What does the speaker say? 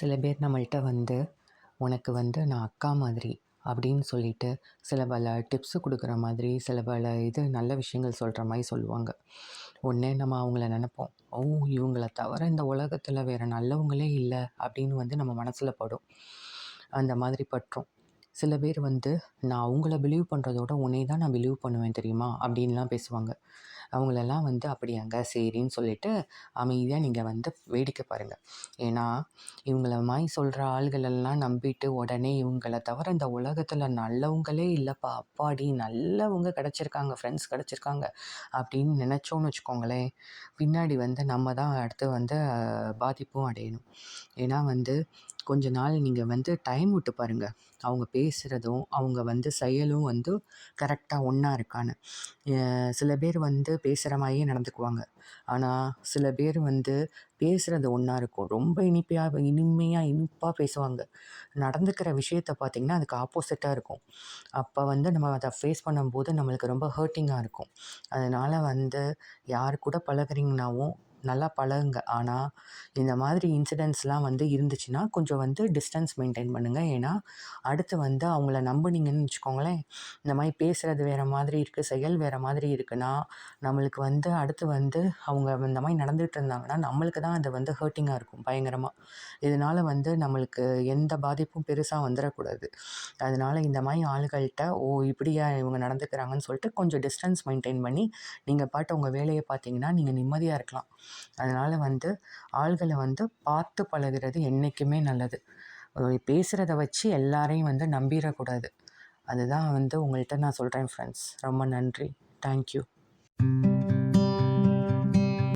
சில பேர் நம்மள்கிட்ட வந்து உனக்கு வந்து நான் அக்கா மாதிரி அப்படின்னு சொல்லிட்டு சில பல டிப்ஸு கொடுக்குற மாதிரி சில பல இது நல்ல விஷயங்கள் சொல்கிற மாதிரி சொல்லுவாங்க. ஒன்று நம்ம அவங்கள நினைப்போம் ஓ இவங்கள தவிர இந்த உலகத்தில் வேறு நல்லவங்களே இல்லை அப்படின்னு வந்து நம்ம மனசில் படும். அந்த மாதிரி பற்றும். சில பேர் வந்து நான் அவங்கள பிலீவ் பண்ணுறதோட உன்னை தான் நான் பிலீவ் பண்ணுவேன் தெரியுமா? அப்படின்லாம் பேசுவாங்க. அவங்களெல்லாம் வந்து அப்படியாங்க சரின்னு சொல்லிட்டு அமைதியாக நீங்கள் வந்து வேடிக்கை பாருங்கள் ஏன்னா இவங்கள மாதிரி சொல்கிற ஆள்களெல்லாம் நம்பிட்டு உடனே இவங்கள தவிர இந்த உலகத்தில் நல்லவங்களே இல்லைப்பா அப்பாடி நல்லவங்க கிடச்சிருக்காங்க ஃப்ரெண்ட்ஸ் கிடச்சிருக்காங்க அப்படின்னு நினச்சோன்னு வச்சுக்கோங்களேன் பின்னாடி வந்து நம்ம தான் அடுத்து வந்து பாதிப்பும் அடையணும். ஏன்னா வந்து கொஞ்ச நாள் நீங்கள் வந்து டைம் விட்டு பாருங்கள் அவங்க பேசுகிறதும் அவங்க வந்து செயலும் வந்து கரெக்டாக ஒன்றா இருக்கான்னு. சில பேர் வந்து பேசுகிற மாதிரியே நடந்துக்குவாங்க. ஆனால் சில பேர் வந்து பேசுகிறது ஒன்றா இருக்கும். ரொம்ப இனிப்பையாக இனிமையாக இனிப்பாக பேசுவாங்க. நடந்துக்கிற விஷயத்த பார்த்திங்கன்னா அதுக்கு ஆப்போசிட்டாக இருக்கும். அப்போ வந்து நம்ம அதை ஃபேஸ் பண்ணும்போது நம்மளுக்கு ரொம்ப ஹர்ட்டிங்காக இருக்கும். அதனால் வந்து யார் கூட பழகுறீங்கனாவும் நல்லா பழகுங்க. ஆனால் இந்த மாதிரி இன்சிடென்ட்ஸ்லாம் வந்து இருந்துச்சுன்னா கொஞ்சம் வந்து டிஸ்டன்ஸ் மெயின்டைன் பண்ணுங்கள் ஏன்னா அடுத்து வந்து அவங்கள நம்புனீங்கன்னு வச்சுக்கோங்களேன் இந்த மாதிரி பேசுகிறது வேறு மாதிரி இருக்குது செயல் வேறு மாதிரி இருக்குன்னா நம்மளுக்கு வந்து அடுத்து வந்து அவங்க இந்த மாதிரி நடந்துகிட்டு இருந்தாங்கன்னா நம்மளுக்கு தான் அது வந்து ஹர்ட்டிங்காக இருக்கும் பயங்கரமாக இதனால் வந்து நம்மளுக்கு எந்த பாதிப்பும் பெருசாக வந்துடக்கூடாது அதனால் இந்த மாதிரி ஆளுகள்கிட்ட ஓ இப்படியா இவங்க நடந்துக்கிறாங்கன்னு சொல்லிட்டு கொஞ்சம் டிஸ்டன்ஸ் மெயின்டைன் பண்ணி நீங்கள் பாட்டு உங்கள் வேலையை பார்த்தீங்கன்னா நீங்கள் நிம்மதியாக இருக்கலாம். அதனால் வந்து ஆள்களை வந்து பார்த்து பழகுறது என்றைக்குமே நல்லது. பேசுகிறத வச்சு எல்லாரையும் வந்து நம்பிடக்கூடாது அதுதான் வந்து உங்கள்கிட்ட நான் சொல்கிறேன் ஃப்ரெண்ட்ஸ் ரொம்ப நன்றி. தேங்க்யூ